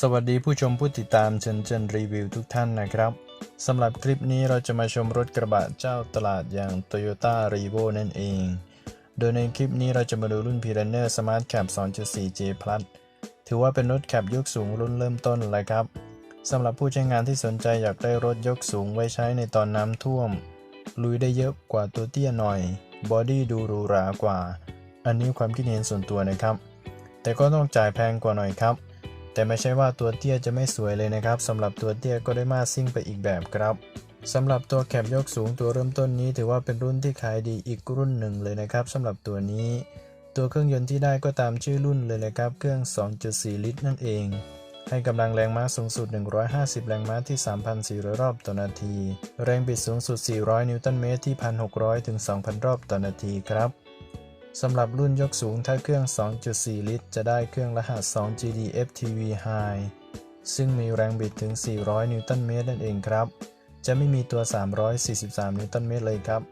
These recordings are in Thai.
สวัสดีผู้ชมผู้ติดตามเจนเจนรีวิวทุกท่านนะครับสำหรับคลิปนี้เราจะมาชมรถกระบะเจ้าตลาดอย่าง Toyota r e v o นั่นเอง โดยในคลิปนี้เราจะมาดูรุ่น p i r a n e r Smart Cap 2.4J Plus ถือว่าเป็นรถแคปยกสูงรุ่นเริ่มต้นเลยครับสำหรับผู้ใช้งานที่สนใจอยากได้รถยกสูงไว้ใช้ในตอนน้ำท่วม ลุยได้เยอะกว่าตัวเตี้ยหน่อย บอดี้ดูหรูหรากว่า อันนี้ความคิดเห็นส่วนตัวนะครับ แต่ก็ต้องจ่ายแพงกว่าหน่อยครับ แต่ไม่ใช่ว่าตัวเตี้ยจะไม่สวยเลยนะครับสำหรับตัวเตี้ยก็ได้มาซิ่งไปอีกแบบครับสำหรับตัวแคปยกสูงตัวเริ่มต้นนี้ ถือว่าเป็นรุ่นที่ขายดีอีกรุ่นหนึ่งเลยนะครับสำหรับตัวนี้ ตัวเครื่องยนต์ที่ได้ก็ตามชื่อรุ่นเลยนะครับ เครื่อง 2.4 ลิตร นั่นเอง ให้กำลังแรงม้าสูงสุด 150 แรงม้าที่ 3,400 รอบต่อนาที แรงบิดสูงสุด 400 นิวตันเมตรที่ 1,600 ถึง 2,000 รอบต่อนาทีครับ สำหรับรุ่นยกสูงถ้าเครื่อง 2.4 ลิตร จะได้เครื่องรหัส 2 GD FTV High ซึ่งมีแรงบิดถึง 400 นิวตันเมตรนั่นเองครับ จะไม่มีตัว 343 นิวตันเมตรเลยครับ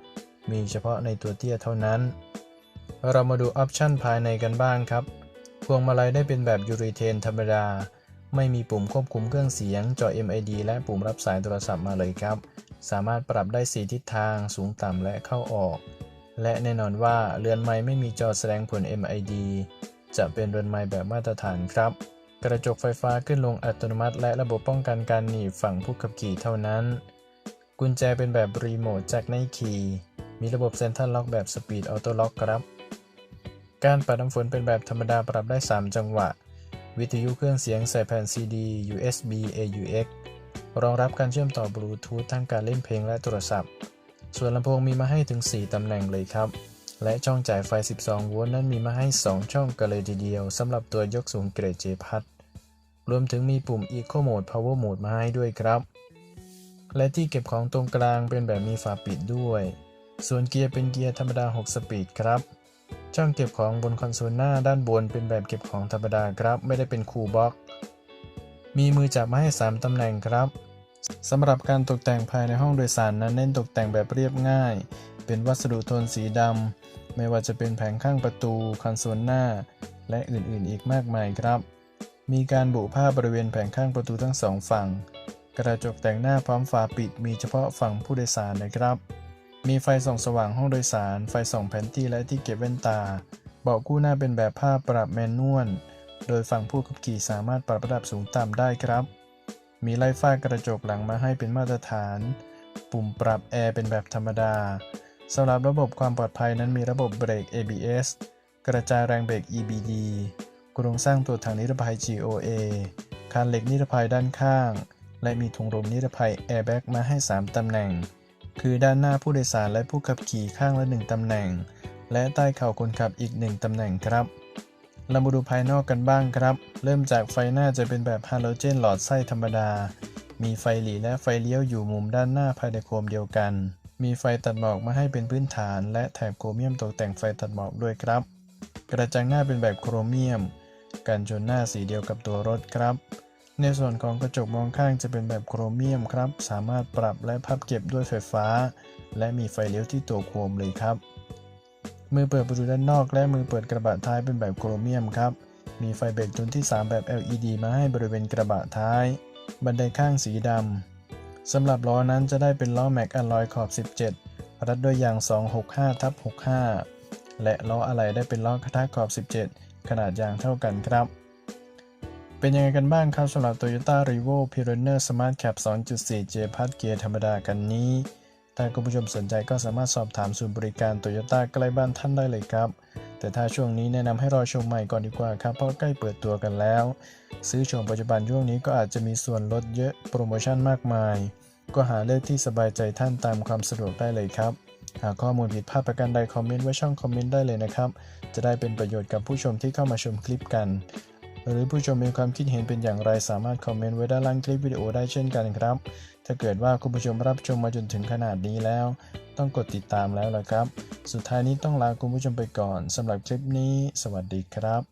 มีเฉพาะในตัวเตี้ยเท่านั้น เรามาดูออปชันภายในกันบ้างครับ พวงมาลัยได้เป็นแบบยูริเทนธรรมดา ไม่มีปุ่มควบคุมเครื่องเสียง จอ MID และปุ่มรับสายโทรศัพท์มาเลยครับ สามารถปรับได้ 4 ทิศทาง สูงต่ำและเข้าออก และแน่นอนว่าเรือนไม้ไม่มีจอแสดงผล MID จะเป็นเรือนไม้แบบมาตรฐานครับ กระจกไฟฟ้าขึ้นลงอัตโนมัติ และระบบป้องกันการหนีบฝั่งผู้ขับขี่เท่านั้น กุญแจเป็นแบบรีโมทจากในคีย์มีระบบเซ็นทรัลล็อกแบบสปีดออโต้ล็อกครับ การปัดน้ำฝนเป็นแบบธรรมดาปรับได้ 3 จังหวะ วิทยุเครื่องเสียงใส่แผ่น CD USB AUX รองรับการเชื่อมต่อบลูทูธทั้งการเล่นเพลงและโทรศัพท์ ส่วนลำโพงมีมาให้ถึง 4 ตำแหน่งเลยครับ และช่องจ่ายไฟ 12 โวลต์นั้นมีมาให้ 2 ช่องกันเลยทีเดียวสำหรับตัวยกสูงเกรด J พัดรวมถึงมีปุ่ม Eco Mode Power Mode มาให้ด้วยครับ และที่เก็บของตรงกลางเป็นแบบมีฝาปิดด้วย ส่วนเกียร์เป็นเกียร์ธรรมดา 6 สปีดครับ ช่องเก็บของบนคอนโซลหน้าด้านบนเป็นแบบเก็บของธรรมดาครับ ไม่ได้เป็นคูลบ็อกมีมือจับมาให้ 3 ตำแหน่งครับ สำหรับการตกแต่งภายในห้องโดยสารนั้นเน้นตกแต่งแบบเรียบง่าย เป็นวัสดุโทนสีดำ ไม่ว่าจะเป็นแผงข้างประตู คอนโซลหน้า และอื่นๆ อีกมากมายครับ มีการบุผ้าบริเวณแผงข้างประตูทั้งสองฝั่ง กระจกแต่งหน้าพร้อมฝาปิด มีเฉพาะฝั่งผู้โดยสารนะครับ มีไฟส่องสว่างห้องโดยสาร ไฟส่องแผนที่และที่เก็บแว่นตา เบาะคู่หน้าเป็นแบบผ้าปรับแมนนวล โดยฝั่งผู้ขับขี่สามารถปรับระดับสูงต่ำได้ครับ มีไล่ฟ้ากระจกหลังมาให้เป็นมาตรฐาน ปุ่มปรับแอร์เป็นแบบธรรมดาสำหรับระบบความปลอดภัยนั้นมีระบบเบรก ABS กระจายแรงเบรก EBD โครงสร้างตัวถังนิรภัย GOA คานเหล็กนิรภัยด้านข้าง และมีถุงลมนิรภัย Airbag มาให้ 3 ตำแหน่ง คือด้านหน้าผู้โดยสารและผู้ขับขี่ข้างละ 1 ตำแหน่ง และใต้เข่าคนขับอีก 1 ตำแหน่งครับ เรามาดูภายนอกกันบ้างครับ เริ่มจากไฟหน้าจะเป็นแบบฮาโลเจนหลอดไส้ธรรมดา มีไฟหลีและไฟเลี้ยวอยู่มุมด้านหน้าภายในโคมเดียวกัน มีไฟตัดหมอกมาให้เป็นพื้นฐาน และแถบโครเมียมตกแต่งไฟตัดหมอกด้วยครับ กระจังหน้าเป็นแบบโครเมียม กันชนหน้าสีเดียวกับตัวรถครับ ในส่วนของกระจกมองข้างจะเป็นแบบโครเมียมครับ สามารถปรับและพับเก็บด้วยไฟฟ้า และมีไฟเลี้ยวที่ตัวโคมเลยครับ มือเปิดประตูด้านนอก และมือเปิดกระบะท้ายเป็นแบบโครเมียมครับ มีไฟเบรกจุดที่ 3 แบบ LED มาให้บริเวณกระบะท้าย บันไดข้างสีดำสำหรับล้อนั้นจะได้เป็นล้อแม็กอะลอยขอบ 17 รัดด้วยยาง 265ทับ65 และล้ออะไหล่ได้เป็นล้อกระทะขอบ 17 ขนาดยางเท่ากันครับ เป็นยังไงกันบ้างครับสำหรับ Toyota r e v o p i r o n e r Smart Cap 2.4 J พัดเกียร์ธรรมดากันนี้ ถ้าคุณผู้ชมสนใจก็สามารถสอบถามศูนย์บริการ Toyota ใกล้บ้านท่านได้เลยครับ แต่ถ้าช่วงนี้แนะนำให้รอชมใหม่ก่อนดีกว่าครับ เพราะใกล้เปิดตัวกันแล้ว ซื้อช่วงปัจจุบันช่วงนี้ก็อาจจะมีส่วนลดเยอะโปรโมชั่นมากมาย ก็หาเลือกที่สบายใจท่านตามความสะดวกได้เลยครับหากข้อมูลผิดพลาดประการใดคอมเมนต์ไว้ช่องคอมเมนต์ได้เลยนะครับ จะได้เป็นประโยชน์กับผู้ชมที่เข้ามาชมคลิปกัน หรือผู้ชมมีความคิดเห็นเป็นอย่างไรสามารถคอมเมนต์ไว้ด้านล่างคลิปวิดีโอได้เช่นกันครับ ถ้าเกิดว่าคุณผู้ชมรับชมมาจนถึงขนาดนี้แล้ว ต้องกดติดตามแล้วละครับ สุดท้ายนี้ต้องลาคุณผู้ชมไปก่อนสำหรับคลิปนี้ สวัสดีครับ